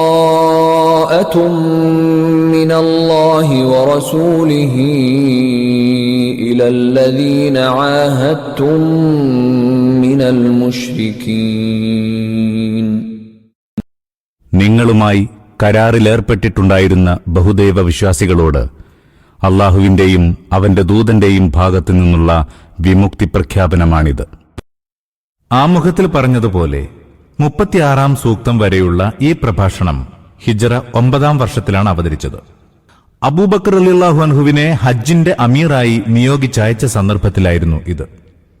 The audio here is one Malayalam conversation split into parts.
براءة من الله ورسوله إلى الذين عاهدتم من المشركين നിങ്ങളുമായി കരാറിലേർപ്പെട്ടിട്ടുണ്ടായിരുന്ന ബഹുദൈവ വിശ്വാസികളോട് അള്ളാഹുവിന്റെയും അവന്റെ ദൂതന്റെയും ഭാഗത്തു നിന്നുള്ള വിമുക്തി പ്രഖ്യാപനമാണിത് ആമുഖത്തിൽ പറഞ്ഞതുപോലെ മുപ്പത്തിയാറാം സൂക്തം വരെയുള്ള ഈ പ്രഭാഷണം ഹിജറ ഒമ്പതാം വർഷത്തിലാണ് അവതരിച്ചത്. അബൂബക്കർ അലിള്ളാഹു അൻഹുവിനെ ഹജ്ജിന്റെ അമീറായി നിയോഗിച്ചയച്ച സന്ദർഭത്തിലായിരുന്നു ഇത്.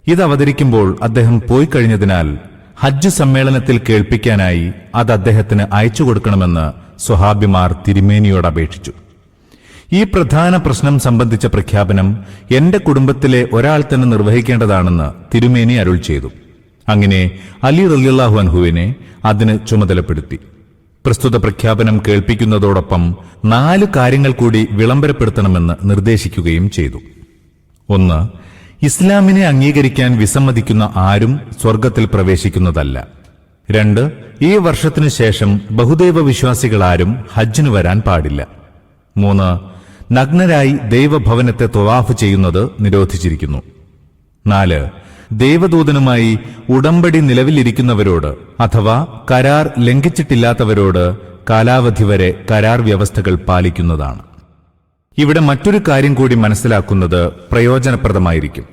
ഇത് അവതരിക്കുമ്പോൾ അദ്ദേഹം പോയി കഴിഞ്ഞതിനാൽ ഹജ്ജ് സമ്മേളനത്തിൽ കേൾപ്പിക്കാനായി അത് അദ്ദേഹത്തിന് അയച്ചു കൊടുക്കണമെന്ന് സ്വഹാബിമാർ തിരുമേനിയോട് അപേക്ഷിച്ചു. ഈ പ്രധാന പ്രശ്നം സംബന്ധിച്ച പ്രഖ്യാപനം എന്റെ കുടുംബത്തിലെ ഒരാൾ തന്നെ നിർവഹിക്കേണ്ടതാണെന്ന് തിരുമേനി അരുൾ ചെയ്തു. അങ്ങനെ അലി റലിയല്ലാഹു അൻഹുവിനെ അതിന് ചുമതലപ്പെടുത്തി. പ്രസ്തുത പ്രഖ്യാപനം കേൾപ്പിക്കുന്നതോടൊപ്പം നാല് കാര്യങ്ങൾ കൂടി വിളംബരപ്പെടുത്തണമെന്ന് നിർദ്ദേശിക്കുകയും ചെയ്തു. ഒന്ന് ഇസ്ലാമിനെ അംഗീകരിക്കാൻ വിസമ്മതിക്കുന്ന ആരും സ്വർഗത്തിൽ പ്രവേശിക്കുന്നതല്ല. രണ്ട് ഈ വർഷത്തിനു ശേഷം ബഹുദൈവ വിശ്വാസികളാരും ഹജ്ജിന് വരാൻ പാടില്ല. മൂന്ന് നഗ്നരായി ദൈവഭവനത്തെ തൊവാഫ് ചെയ്യുന്നത് നിരോധിച്ചിരിക്കുന്നു. നാല് ദൈവദൂതനുമായി ഉടമ്പടി നിലവിലിരിക്കുന്നവരോട് അഥവാ കരാർ ലംഘിച്ചിട്ടില്ലാത്തവരോട് കാലാവധി വരെ കരാർ വ്യവസ്ഥകൾ പാലിക്കുന്നതാണ്. ഇവിടെ മറ്റൊരു കാര്യം കൂടി മനസ്സിലാക്കുന്നത് പ്രയോജനപ്രദമായിരിക്കും.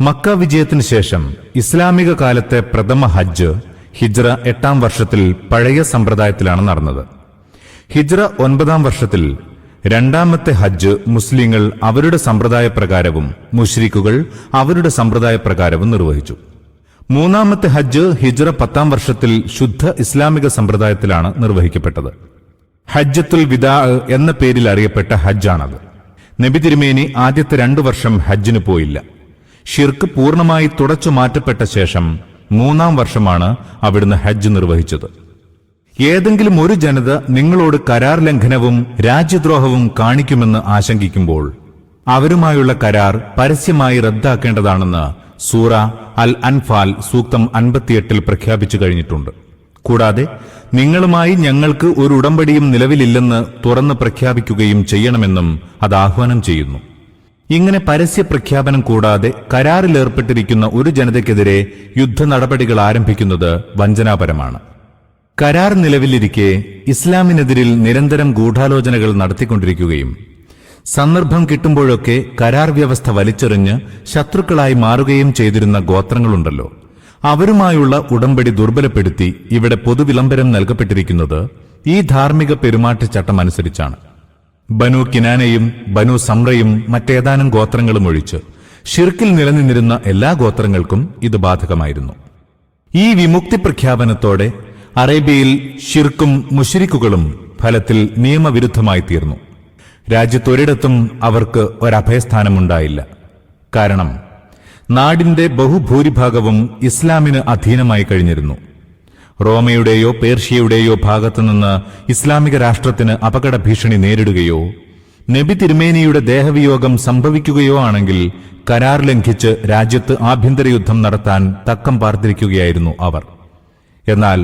മക്ക വിജയത്തിന് ശേഷം ഇസ്ലാമിക കാലത്തെ പ്രഥമ ഹജ്ജ് ഹിജ്റ എട്ടാം വർഷത്തിൽ പഴയ സമ്പ്രദായത്തിലാണ് നടന്നത്. ഹിജ്റ ഒൻപതാം വർഷത്തിൽ രണ്ടാമത്തെ ഹജ്ജ് മുസ്ലിങ്ങൾ അവരുടെ സമ്പ്രദായപ്രകാരവും മുഷ്രിക്കുകൾ അവരുടെ സമ്പ്രദായപ്രകാരവും നിർവഹിച്ചു. മൂന്നാമത്തെ ഹജ്ജ് ഹിജ്റ പത്താം വർഷത്തിൽ ശുദ്ധ ഇസ്ലാമിക സമ്പ്രദായത്തിലാണ് നിർവഹിക്കപ്പെട്ടത്. ഹജ്ജത്തുൽ വിദാ എന്ന പേരിൽ അറിയപ്പെട്ട ഹജ്ജാണത്. നബി തിരുമേനി ആദ്യത്തെ രണ്ടു വർഷം ഹജ്ജിന് പോയില്ല. ഷിർക്ക് പൂർണമായി തുടച്ചു മാറ്റപ്പെട്ട ശേഷം മൂന്നാം വർഷമാണ് അവിടുന്ന് ഹജ്ജ് നിർവഹിച്ചത്. ഏതെങ്കിലും ഒരു ജനത നിങ്ങളോട് കരാർ ലംഘനവും രാജ്യദ്രോഹവും കാണിക്കുമെന്ന് ആശങ്കിക്കുമ്പോൾ അവരുമായുള്ള കരാർ പരസ്യമായി റദ്ദാക്കേണ്ടതാണെന്ന് സൂറ അൽ അൻഫാൽ സൂക്തം അൻപത്തിയെട്ടിൽ പ്രഖ്യാപിച്ചു കഴിഞ്ഞിട്ടുണ്ട്. കൂടാതെ നിങ്ങളുമായി ഞങ്ങൾക്ക് ഒരു ഉടമ്പടിയും നിലവിലില്ലെന്ന് തുറന്ന് പ്രഖ്യാപിക്കുകയും ചെയ്യണമെന്നും അത് ആഹ്വാനം ചെയ്യുന്നു. ഇങ്ങനെ പരസ്യ പ്രഖ്യാപനം കൂടാതെ കരാറിലേർപ്പെട്ടിരിക്കുന്ന ഒരു ജനതയ്ക്കെതിരെ യുദ്ധ നടപടികൾ ആരംഭിക്കുന്നത് വഞ്ചനാപരമാണ്. കരാർ നിലവിലിരിക്കെ ഇസ്ലാമിനെതിരിൽ നിരന്തരം ഗൂഢാലോചനകൾ നടത്തിക്കൊണ്ടിരിക്കുകയും സന്ദർഭം കിട്ടുമ്പോഴൊക്കെ കരാർ വ്യവസ്ഥ വലിച്ചെറിഞ്ഞ് ശത്രുക്കളായി മാറുകയും ചെയ്തിരുന്ന ഗോത്രങ്ങളുണ്ടല്ലോ. അവരുമായുള്ള ഉടമ്പടി ദുർബലപ്പെടുത്തി ഇവിടെ പൊതുവിളംബരം നൽകപ്പെട്ടിരിക്കുന്നത് ഈ ധാർമ്മിക പെരുമാറ്റച്ചട്ടം അനുസരിച്ചാണ്. ബനു കിനാനയും ബനു സമ്രയും മറ്റേതാനും ഗോത്രങ്ങളും ഒഴിച്ച് ഷിർക്കിൽ നിലനിന്നിരുന്ന എല്ലാ ഗോത്രങ്ങൾക്കും ഇത് ബാധകമായിരുന്നു. ഈ വിമുക്തി പ്രഖ്യാപനത്തോടെ അറേബ്യയിൽ ഷിർക്കും മുഷിരിക്കുകളും ഫലത്തിൽ നിയമവിരുദ്ധമായി തീർന്നു രാജ്യത്തൊരിടത്തും അവർക്ക് ഒരഭയസ്ഥാനമുണ്ടായില്ല. കാരണം നാടിന്റെ ബഹുഭൂരിഭാഗവും ഇസ്ലാമിന് അധീനമായി കഴിഞ്ഞിരുന്നു. റോമയുടെയോ പേർഷ്യയുടെയോ ഭാഗത്തുനിന്ന് ഇസ്ലാമിക രാഷ്ട്രത്തിന് അപകട ഭീഷണി നേരിടുകയോ നബി തിരുമേനിയുടെ ദേഹവിയോഗം സംഭവിക്കുകയോ ആണെങ്കിൽ കരാർ ലംഘിച്ച് രാജ്യത്ത് ആഭ്യന്തര യുദ്ധം നടത്താൻ തക്കം പാർത്തിരിക്കുകയായിരുന്നു അവർ. എന്നാൽ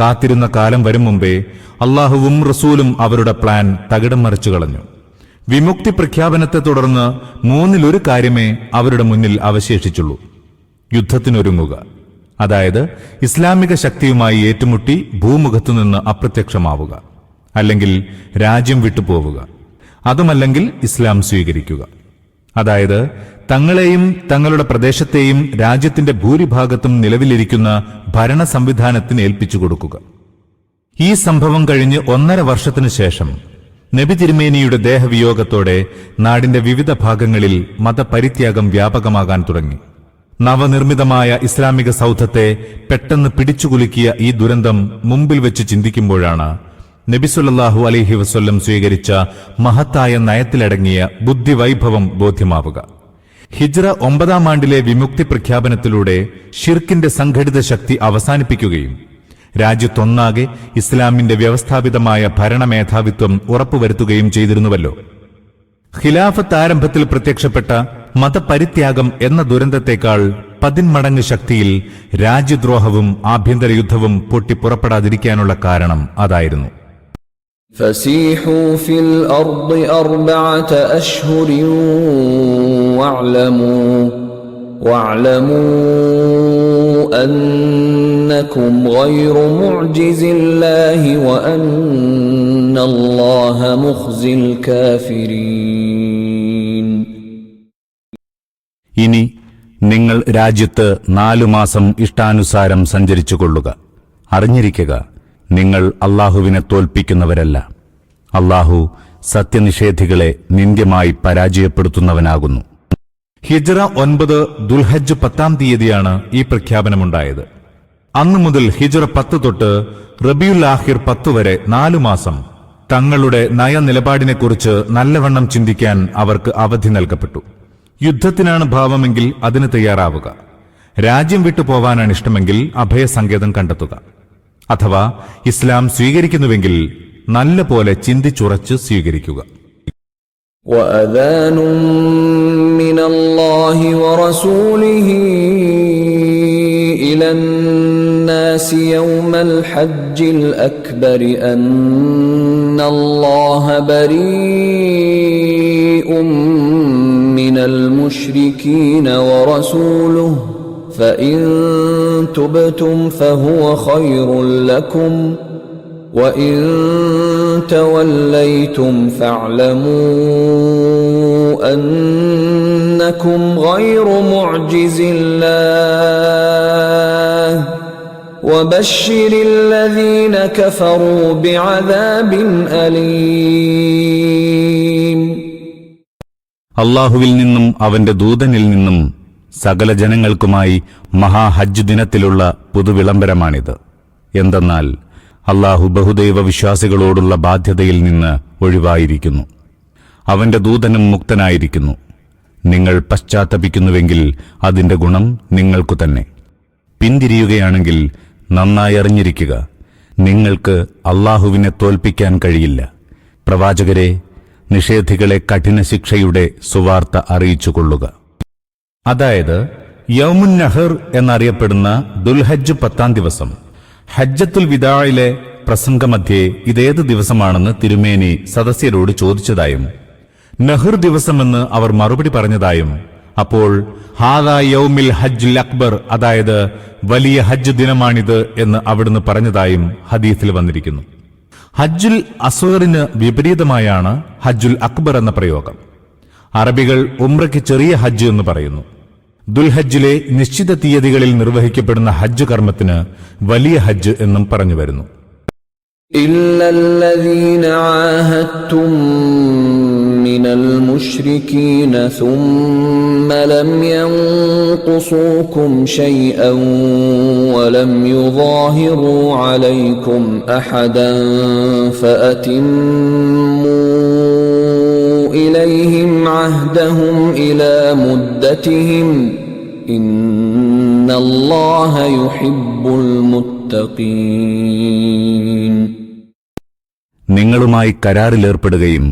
കാത്തിരുന്ന കാലം വരും മുമ്പേ അള്ളാഹുവും റസൂലും അവരുടെ പ്ലാൻ തകിടം മറിച്ചു കളഞ്ഞു. വിമുക്തി പ്രഖ്യാപനത്തെ തുടർന്ന് മൂന്നിലൊരു കാര്യമേ അവരുടെ മുന്നിൽ അവശേഷിച്ചുള്ളൂ. യുദ്ധത്തിനൊരുങ്ങുക. അതായത് ഇസ്ലാമിക ശക്തിയുമായി ഏറ്റുമുട്ടി ഭൂമുഖത്തു നിന്ന് അപ്രത്യക്ഷമാവുക. അല്ലെങ്കിൽ രാജ്യം വിട്ടുപോവുക. അതുമല്ലെങ്കിൽ ഇസ്ലാം സ്വീകരിക്കുക. അതായത് തങ്ങളെയും തങ്ങളുടെ പ്രദേശത്തെയും രാജ്യത്തിന്റെ ഭൂരിഭാഗത്തും നിലവിലിരിക്കുന്ന ഭരണ സംവിധാനത്തിന് ഏൽപ്പിച്ചു കൊടുക്കുക. ഈ സംഭവം കഴിഞ്ഞ് ഒന്നര വർഷത്തിനു ശേഷം നബി തിരുമേനിയുടെ ദേഹവിയോഗത്തോടെ നാടിന്റെ വിവിധ ഭാഗങ്ങളിൽ മതപരിത്യാഗം വ്യാപകമാകാൻ തുടങ്ങി. നവനിർമ്മിതമായ ഇസ്ലാമിക സൗധത്തെ പെട്ടെന്ന് പിടിച്ചുകുലുക്കിയ ഈ ദുരന്തം മുമ്പിൽ വെച്ച് ചിന്തിക്കുമ്പോഴാണ് നബിസുല്ലാഹു അലഹി വസ്ല്ലം സ്വീകരിച്ച മഹത്തായ നയത്തിലടങ്ങിയ ബുദ്ധിവൈഭവം ബോധ്യമാവുക. ഹിജ്റ ഒമ്പതാം ആണ്ടിലെ വിമുക്തി പ്രഖ്യാപനത്തിലൂടെ ഷിർക്കിന്റെ സംഘടിത ശക്തി അവസാനിപ്പിക്കുകയും രാജ്യത്തൊന്നാകെ ഇസ്ലാമിന്റെ വ്യവസ്ഥാപിതമായ ഭരണമേധാവിത്വം ഉറപ്പുവരുത്തുകയും ചെയ്തിരുന്നുവല്ലോ. ഖിലാഫത്ത് ആരംഭത്തിൽ പ്രത്യക്ഷപ്പെട്ട മതപരിത്യാഗം എന്ന ദുരന്തത്തെക്കാൾ പതിന്മടങ്ങ് ശക്തിയിൽ രാജ്യദ്രോഹവും ആഭ്യന്തര യുദ്ധവും പൊട്ടിപ്പുറപ്പെടാതിരിക്കാനുള്ള കാരണം അതായിരുന്നു. فسيحوا في الأرض أربعة أشهر واعلموا واعلموا أنكم غير معجز الله وأن الله مخزي الكافرين ഇനി നിങ്ങൾ രാജ്യത്ത് നാലു മാസം ഇഷ്ടാനുസാരം സഞ്ചരിച്ചു കൊള്ളുക അറിഞ്ഞിരിക്കുക നിങ്ങൾ അള്ളാഹുവിനെ തോൽപ്പിക്കുന്നവരല്ല. അള്ളാഹു സത്യനിഷേധികളെ നിന്ദ്യമായി പരാജയപ്പെടുത്തുന്നവനാകുന്നു. ഹിജറ ഒൻപത് ദുൽഹജ് പത്താം തീയതിയാണ് ഈ പ്രഖ്യാപനമുണ്ടായത്. അന്നു മുതൽ ഹിജറ പത്ത് തൊട്ട് റബിയുൽ ആഹിർ പത്ത് വരെ നാലു മാസം തങ്ങളുടെ നയനിലപാടിനെക്കുറിച്ച് നല്ലവണ്ണം ചിന്തിക്കാൻ അവർക്ക് അവധി നൽകപ്പെട്ടു. യുദ്ധത്തിനാണ് ഭാവമെങ്കിൽ അതിന് തയ്യാറാവുക. രാജ്യം വിട്ടു പോവാനാണ് ഇഷ്ടമെങ്കിൽ അഭയസങ്കേതം കണ്ടെത്തുക. അഥവാ ഇസ്ലാം സ്വീകരിക്കുന്നുവെങ്കിൽ നല്ല പോലെ ചിന്തിച്ചുറച്ച് സ്വീകരിക്കുക وأذان من الله ورسوله إلى الناس يوم الحج الأكبر أن الله بريء من المشركين ورسوله فإن تبتم فهو خير لكم وإن توليتم فاعلموا أنكم غير معجز الله وبشر الذين كفروا بعذاب أليم അള്ളാഹുവിൽ നിന്നും അവന്റെ ദൂതനിൽ നിന്നും സകല ജനങ്ങൾക്കുമായി മഹാഹജ്ജ് ദിനത്തിലുള്ള പുതുവിളംബരമാണിത്. എന്തെന്നാൽ അള്ളാഹു ബഹുദൈവ വിശ്വാസികളോടുള്ള ബാധ്യതയിൽ നിന്ന് ഒഴിവായിരിക്കുന്നു. അവന്റെ ദൂതനും മുക്തനായിരിക്കുന്നു. നിങ്ങൾ പശ്ചാത്തപിക്കുന്നുവെങ്കിൽ അതിന്റെ ഗുണം നിങ്ങൾക്കു തന്നെ. പിന്തിരിയുകയാണെങ്കിൽ നന്നായി അറിഞ്ഞിരിക്കുക. നിങ്ങൾക്ക് അള്ളാഹുവിനെ തോൽപ്പിക്കാൻ കഴിയില്ല. പ്രവാചകരെ നിഷേധികളെ കഠിന ശിക്ഷയുടെ സുവാർത്ത അറിയിച്ചുകൊള്ളുക. അതായത് യൗമുൻ നഹർ എന്നറിയപ്പെടുന്ന ദുൽഹജ്ജ് പത്താം ദിവസം. ഹജ്ജത്തുൽ വിദായിലെ പ്രസംഗമധ്യേ ഇതേത് ദിവസമാണെന്ന് തിരുമേനി സദസ്യരോട് ചോദിച്ചതായും നഹർ ദിവസമെന്ന് അവർ മറുപടി പറഞ്ഞതായും അപ്പോൾ ഹാദാ യൗമിൽ ഹജ്ജുൽ അക്ബർ അതായത് വലിയ ഹജ്ജ് ദിനമാണിത് എന്ന് അവിടുന്ന് പറഞ്ഞതായും ഹദീഫിൽ വന്നിരിക്കുന്നു. ഹജ്ജുൽ അസ്വറിന് വിപരീതമായാണ് ഹജ്ജുൽ അക്ബർ എന്ന പ്രയോഗം. അറബികൾ ഉംറയ്ക്ക് ചെറിയ ഹജ്ജ് എന്ന് പറയുന്നു ദുൽഹജ്ജിലെ നിശ്ചിത തീയതികളിൽ നിർവഹിക്കപ്പെടുന്ന ഹജ്ജ് കർമ്മത്തിന് വലിയ ഹജ്ജ് എന്നും പറഞ്ഞു വരുന്നു إلا الذين عاهدتم من المشركين ثم لم ينقصوكم شيئا ولم يظاهروا عليكم أحدا فأتموا إليهم عهدهم إلى مدتهم إن الله يحب المتقين നിങ്ങളുമായി കരാറിലേർപ്പെടുകയും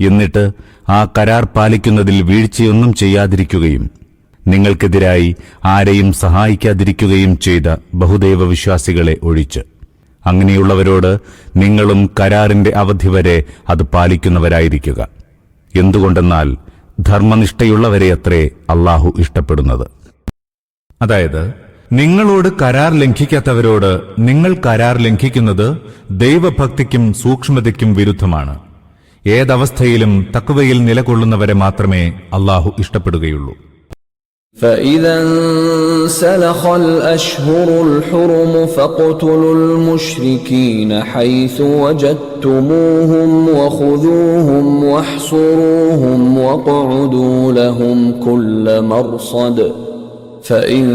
എന്നിട്ട് ആ കരാർ പാലിക്കുന്നതിൽ വീഴ്ചയൊന്നും ചെയ്യാതിരിക്കുകയും നിങ്ങൾക്കെതിരായി ആരെയും സഹായിക്കാതിരിക്കുകയും ചെയ്ത ബഹുദൈവ വിശ്വാസികളെ ഒഴിച്ച് അങ്ങനെയുള്ളവരോട് നിങ്ങളും കരാറിന്റെ അവധി വരെ അത് പാലിക്കുന്നവരായിരിക്കുക എന്തുകൊണ്ടെന്നാൽ ധർമ്മനിഷ്ഠയുള്ളവരെയത്രേ അള്ളാഹു ഇഷ്ടപ്പെടുന്നത് അതായത് നിങ്ങളോട് കരാർ ലംഘിക്കാത്തവരോട് നിങ്ങൾ കരാർ ലംഘിക്കുന്നത് ദൈവഭക്തിക്കും സൂക്ഷ്മതയ്ക്കും വിരുദ്ധമാണ് ഏതവസ്ഥയിലും തക്കുവയിൽ നിലകൊള്ളുന്നവരെ മാത്രമേ അള്ളാഹു ഇഷ്ടപ്പെടുകയുള്ളൂ فإذا انسلخ الأشهر الحرم فاقتلوا المشركين حيث وجدتموهم وخذوهم واحصروهم واقعدوا لهم كل مرصد فإن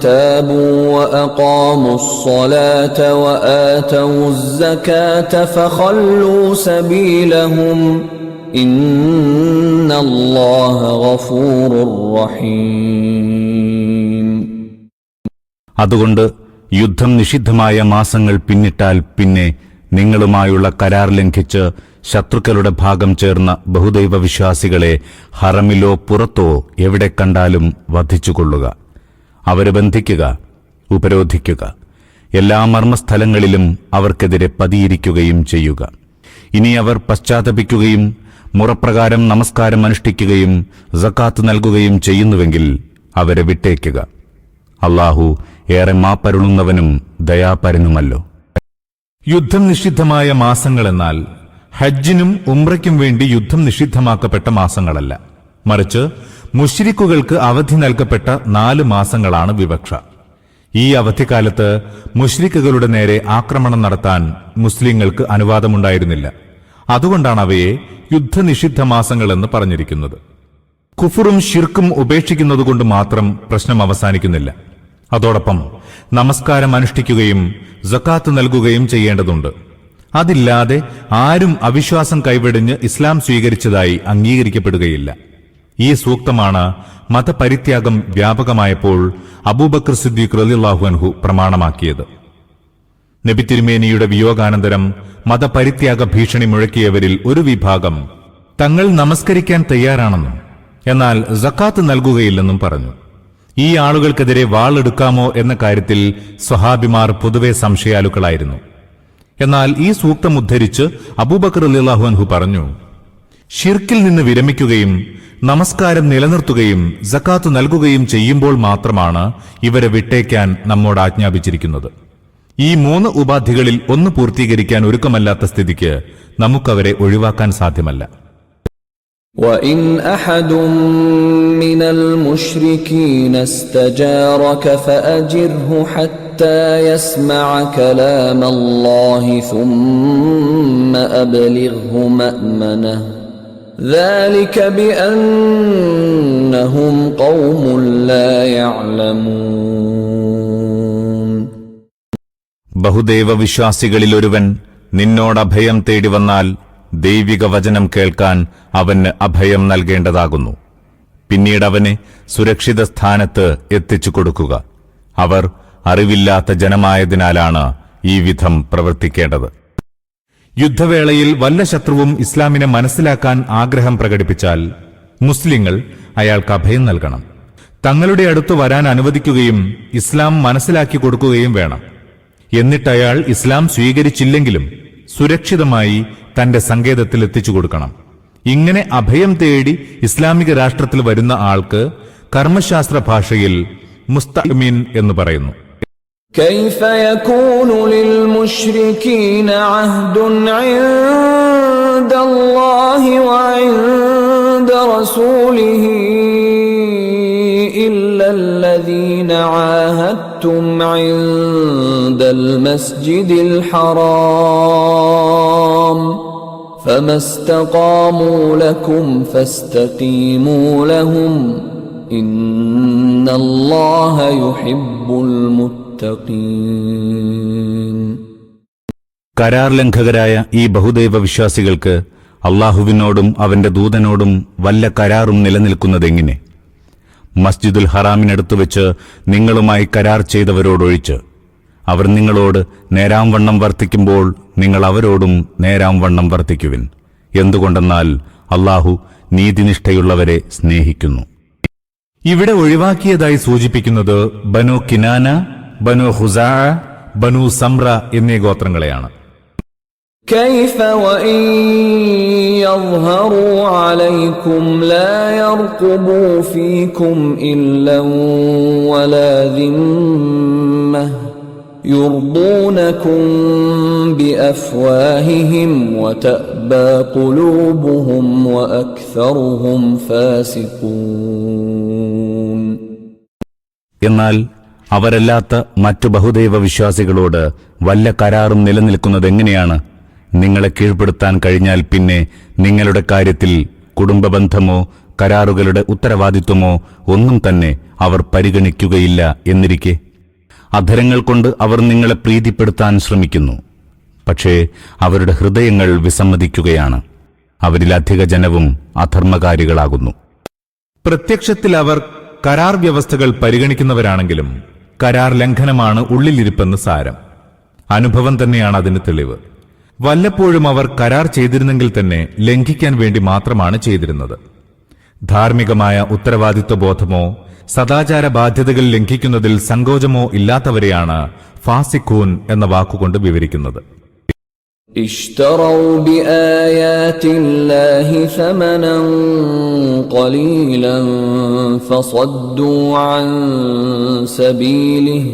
تابوا وأقاموا الصلاة وآتوا الزكاة فخلوا سبيلهم إن الله غفور رحيم അതുകൊണ്ട് യുദ്ധം നിഷിദ്ധമായ മാസങ്ങൾ പിന്നിട്ടാൽ പിന്നെ നിങ്ങളുമായുള്ള കരാർ ലംഘിച്ച് ശത്രുക്കളുടെ ഭാഗം ചേർന്ന ബഹുദൈവ വിശ്വാസികളെ ഹറമിലോ പുറത്തോ എവിടെ കണ്ടാലും വധിച്ചുകൊള്ളുക അവരെ ബന്ധിക്കുക ഉപരോധിക്കുക എല്ലാ മർമ്മസ്ഥലങ്ങളിലും അവർക്കെതിരെ പതിയിരിക്കുകയും ചെയ്യുക ഇനി അവർ പശ്ചാത്തപിക്കുകയും മുറപ്രകാരം നമസ്കാരം അനുഷ്ഠിക്കുകയും ജക്കാത്ത് നൽകുകയും ചെയ്യുന്നുവെങ്കിൽ അവരെ വിട്ടേക്കുക. അള്ളാഹു ഏറെ മാപ്പരുളുന്നവനും ദയാപരനുമല്ലോ. യുദ്ധം നിഷിദ്ധമായ മാസങ്ങളെന്നാൽ ഹജ്ജിനും ഉംറയ്ക്കും വേണ്ടി യുദ്ധം നിഷിദ്ധമാക്കപ്പെട്ട മാസങ്ങളല്ല. മറിച്ച് മുഷിരിക്കുകൾക്ക് അവധി നൽകപ്പെട്ട നാല് മാസങ്ങളാണ് വിവക്ഷ. ഈ അവധിക്കാലത്ത് മുഷ്രിക്കുകളുടെ നേരെ ആക്രമണം നടത്താൻ മുസ്ലിങ്ങൾക്ക് അനുവാദമുണ്ടായിരുന്നില്ല. അതുകൊണ്ടാണ് അവയെ യുദ്ധനിഷിദ്ധ മാസങ്ങളെന്ന് പറഞ്ഞിരിക്കുന്നത്. കുഫുറും ഷിർക്കും ഉപേക്ഷിക്കുന്നതുകൊണ്ട് മാത്രം പ്രശ്നം അവസാനിക്കുന്നില്ല. അതോടൊപ്പം നമസ്കാരം അനുഷ്ഠിക്കുകയും ജക്കാത്ത് നൽകുകയും ചെയ്യേണ്ടതുണ്ട്. അതില്ലാതെ ആരും അവിശ്വാസം കൈവെടിഞ്ഞ് ഇസ്ലാം സ്വീകരിച്ചതായി അംഗീകരിക്കപ്പെടുകയില്ല. ഈ സൂക്തമാണ് മതപരിത്യാഗം വ്യാപകമായപ്പോൾ അബൂബക്കർ സിദ്ദീഖ് റളിയല്ലാഹു അൻഹു പ്രമാണമാക്കിയത്. നബി തിരുമേനിയുടെ വിയോഗാനന്തരം മതപരിത്യാഗ ഭീഷണി മുഴക്കിയവരിൽ ഒരു വിഭാഗം തങ്ങൾ നമസ്കരിക്കാൻ തയ്യാറാണെന്നും എന്നാൽ ജക്കാത്ത് നൽകുകയില്ലെന്നും പറഞ്ഞു. ഈ ആളുകൾക്കെതിരെ വാളെടുക്കാമോ എന്ന കാര്യത്തിൽ സ്വഹാബിമാർ പൊതുവെ സംശയാലുക്കളായിരുന്നു. എന്നാൽ ഈ സൂക്തം ഉദ്ധരിച്ച് അബൂബക്കർ അൻഹു പറഞ്ഞു ഷിർക്കിൽ നിന്ന് വിരമിക്കുകയും നമസ്കാരം നിലനിർത്തുകയും ജക്കാത്ത് നൽകുകയും ചെയ്യുമ്പോൾ മാത്രമാണ് ഇവരെ വിട്ടേക്കാൻ നമ്മോട് ആജ്ഞാപിച്ചിരിക്കുന്നത്. ഈ മൂന്ന് ഉപാധികളിൽ ഒന്ന് പൂർത്തീകരിക്കാൻ ഒരുക്കമല്ലാത്ത സ്ഥിതിക്ക് നമുക്കവരെ ഒഴിവാക്കാൻ സാധ്യമല്ല وإن أحد من المشركين استجارك فأجره حتى يسمع كلام الله ثم أبلغه مأمنه ذلك بأنهم قوم لا يعلمون ബഹുദൈവ വിശ്വാസികളിൽ ഒരുവൻ നിന്നോട് അഭയം തേടി വന്നാൽ ദൈവിക വചനം കേൾക്കാൻ അവന് അഭയം നൽകേണ്ടതാകുന്നു. പിന്നീട് അവനെ സുരക്ഷിത സ്ഥാനത്ത് എത്തിച്ചു കൊടുക്കുക അവർ അറിവില്ലാത്ത ജനമായതിനാലാണ് ഈ വിധം പ്രവർത്തിക്കേണ്ടത്. യുദ്ധവേളയിൽ വല്ല ശത്രുവും ഇസ്ലാമിനെ മനസ്സിലാക്കാൻ ആഗ്രഹം പ്രകടിപ്പിച്ചാൽ മുസ്ലിങ്ങൾ അയാൾക്ക് അഭയം നൽകണം. തങ്ങളുടെ അടുത്ത് വരാൻ അനുവദിക്കുകയും ഇസ്ലാം മനസ്സിലാക്കി കൊടുക്കുകയും വേണം. എന്നിട്ടയാൾ ഇസ്ലാം സ്വീകരിച്ചില്ലെങ്കിലും സുരക്ഷിതമായി തന്റെ സങ്കേതത്തിൽ എത്തിച്ചു കൊടുക്കണം ഇങ്ങനെ അഭയം തേടി ഇസ്ലാമിക രാഷ്ട്രത്തിൽ വരുന്ന ആൾക്ക് കർമ്മശാസ്ത്ര ഭാഷയിൽ മുസ്തമീൻ എന്ന് പറയുന്നു كيف يكون للمشركين عهد عند الله وعند رسوله إلا الذين عاهدتم عند المسجد الحرام فما استقاموا لكم فاستقيموا لهم إن الله يحب المتقين കരാർ ലംഘകരായ ഈ ബഹുദൈവ വിശ്വാസികൾക്ക് അള്ളാഹുവിനോടും അവന്റെ ദൂതനോടും വല്ല കരാറും നിലനിൽക്കുന്നതെങ്ങനെ മസ്ജിദുൽ ഹറാമിനടുത്ത് വെച്ച് നിങ്ങളുമായി കരാർ ചെയ്തവരോടൊഴിച്ച്. അവർ നിങ്ങളോട് നേരാം വണ്ണം വർത്തിക്കുമ്പോൾ നിങ്ങൾ അവരോടും നേരാം വണ്ണം വർത്തിക്കുവിൻ. എന്തുകൊണ്ടെന്നാൽ അള്ളാഹു നീതിനിഷ്ഠയുള്ളവരെ സ്നേഹിക്കുന്നു. ഇവിടെ ഒഴിവാക്കിയതായി സൂചിപ്പിക്കുന്നത് ബനു കിനാന ബനു ഹുസാ ബനു സംറ എന്നീ ഗോത്രങ്ങളെയാണ്. كيف وإن يظهروا عليكم لا يرقبوا فيكم إلا ولا ذمة يرضونكم بأفواههم وتأبى قلوبهم وأكثرهم فاسقون എന്നാൽ അവരല്ലാത്ത മറ്റു ബഹുദൈവ വിശ്വാസികളോട് വല്ല കരാറും നിലനിൽക്കുന്നതെങ്ങനെയാണ് നിങ്ങളെ കീഴ്പ്പെടുത്താൻ കഴിഞ്ഞാൽ പിന്നെ നിങ്ങളുടെ കാര്യത്തിൽ കുടുംബബന്ധമോ കരാറുകളുടെ ഉത്തരവാദിത്വമോ ഒന്നും തന്നെ അവർ പരിഗണിക്കുകയില്ല എന്നിരിക്കെ. അധരങ്ങൾ കൊണ്ട് അവർ നിങ്ങളെ പ്രീതിപ്പെടുത്താൻ ശ്രമിക്കുന്നു. പക്ഷേ അവരുടെ ഹൃദയങ്ങൾ വിസമ്മതിക്കുകയാണ്. അവരിലധിക ജനവും അധർമ്മകാരികളാകുന്നു. പ്രത്യക്ഷത്തിൽ അവർ കരാർ വ്യവസ്ഥകൾ പരിഗണിക്കുന്നവരാണെങ്കിലും കരാർ ലംഘനമാണ് ഉള്ളിലിരിപ്പെന്ന് സാരം. അനുഭവം തന്നെയാണ് അതിന് തെളിവ്. വല്ലപ്പോഴും അവർ കരാർ ചെയ്തിരുന്നെങ്കിൽ തന്നെ ലംഘിക്കാൻ വേണ്ടി മാത്രമാണ് ചെയ്തിരുന്നത് ധാർമ്മികമായ ഉത്തരവാദിത്വ ബോധമോ സദാചാര ബാധ്യതകൾ ലംഘിക്കുന്നതിൽ സങ്കോചമോ ഇല്ലാത്തവരെയാണ് ഫാസിഖൂൻ എന്ന വാക്കുകൊണ്ട് വിവരിക്കുന്നത് اشتروا بآيات الله ثمنا قليلا فصدوا عن سبيله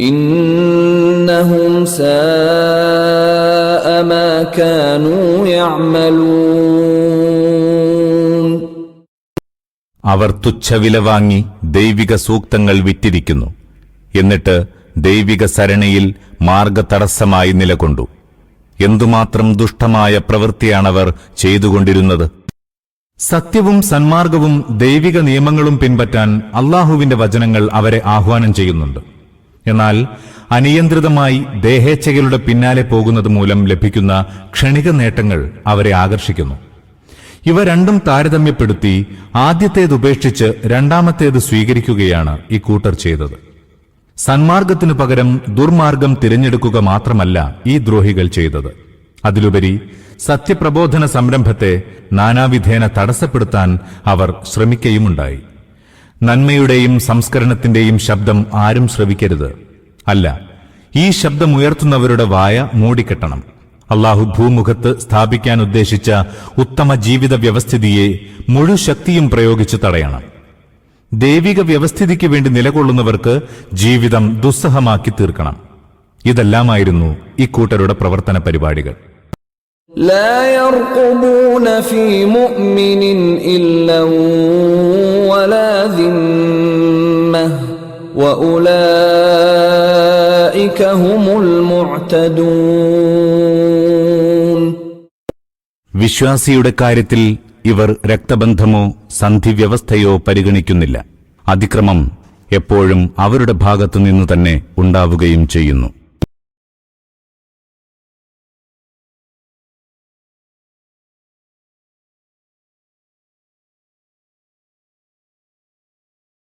إنهم ساء ما كانوا يعملون അവർ തുച്ഛവില വാങ്ങി ദൈവിക സൂക്തങ്ങൾ വിറ്റിരിക്കുന്നു എന്നിട്ട് ദൈവിക സരണിയിൽ മാർഗതടസ്സമായി നിലകൊണ്ടു എന്തുമാത്രം ദുഷ്ടമായ പ്രവൃത്തിയാണവർ ചെയ്തുകൊണ്ടിരുന്നത് സത്യവും സന്മാർഗവും ദൈവിക നിയമങ്ങളും പിൻപറ്റാൻ അള്ളാഹുവിന്റെ വചനങ്ങൾ അവരെ ആഹ്വാനം ചെയ്യുന്നുണ്ട് എന്നാൽ അനിയന്ത്രിതമായി ദേഹേച്ഛകളുടെ പിന്നാലെ പോകുന്നത് മൂലം ലഭിക്കുന്ന ക്ഷണിക നേട്ടങ്ങൾ അവരെ ആകർഷിക്കുന്നു. ഇവ രണ്ടും താരതമ്യപ്പെടുത്തി ആദ്യത്തേത് ഉപേക്ഷിച്ച് രണ്ടാമത്തേത് സ്വീകരിക്കുകയാണ് ഈ കൂട്ടർ ചെയ്തത്. സന്മാർഗത്തിനു പകരം ദുർമാർഗം തിരഞ്ഞെടുക്കുക മാത്രമല്ല ഈ ദ്രോഹികൾ ചെയ്തത്. അതിലുപരി സത്യപ്രബോധന സംരംഭത്തെ നാനാവിധേന തടസ്സപ്പെടുത്താൻ അവർ ശ്രമിക്കുകയുമുണ്ടായി നന്മയുടെയും സംസ്കരണത്തിന്റെയും ശബ്ദം ആരും ശ്രവിക്കരുത് അല്ല ഈ ശബ്ദമുയർത്തുന്നവരുടെ വായ മൂടിക്കെട്ടണം അള്ളാഹു ഭൂമുഖത്ത് സ്ഥാപിക്കാൻ ഉദ്ദേശിച്ച ഉത്തമ ജീവിത വ്യവസ്ഥിതിയെ മുഴുശക്തിയും പ്രയോഗിച്ച് തടയണം ദൈവിക വ്യവസ്ഥിതിക്ക് വേണ്ടി നിലകൊള്ളുന്നവർക്ക് ജീവിതം ദുസ്സഹമാക്കി തീർക്കണം ഇതെല്ലാമായിരുന്നു ഇക്കൂട്ടരുടെ പ്രവർത്തന പരിപാടികൾ لا يرقبون في مؤمن إلا وأولئك هم المعتدون വിശ്വാസിയുടെ കാര്യത്തിൽ ഇവർ രക്തബന്ധമോ സന്ധിവ്യവസ്ഥയോ പരിഗണിക്കുന്നില്ല അതിക്രമം എപ്പോഴും അവരുടെ ഭാഗത്തുനിന്നു തന്നെ ഉണ്ടാവുകയും ചെയ്യുന്നു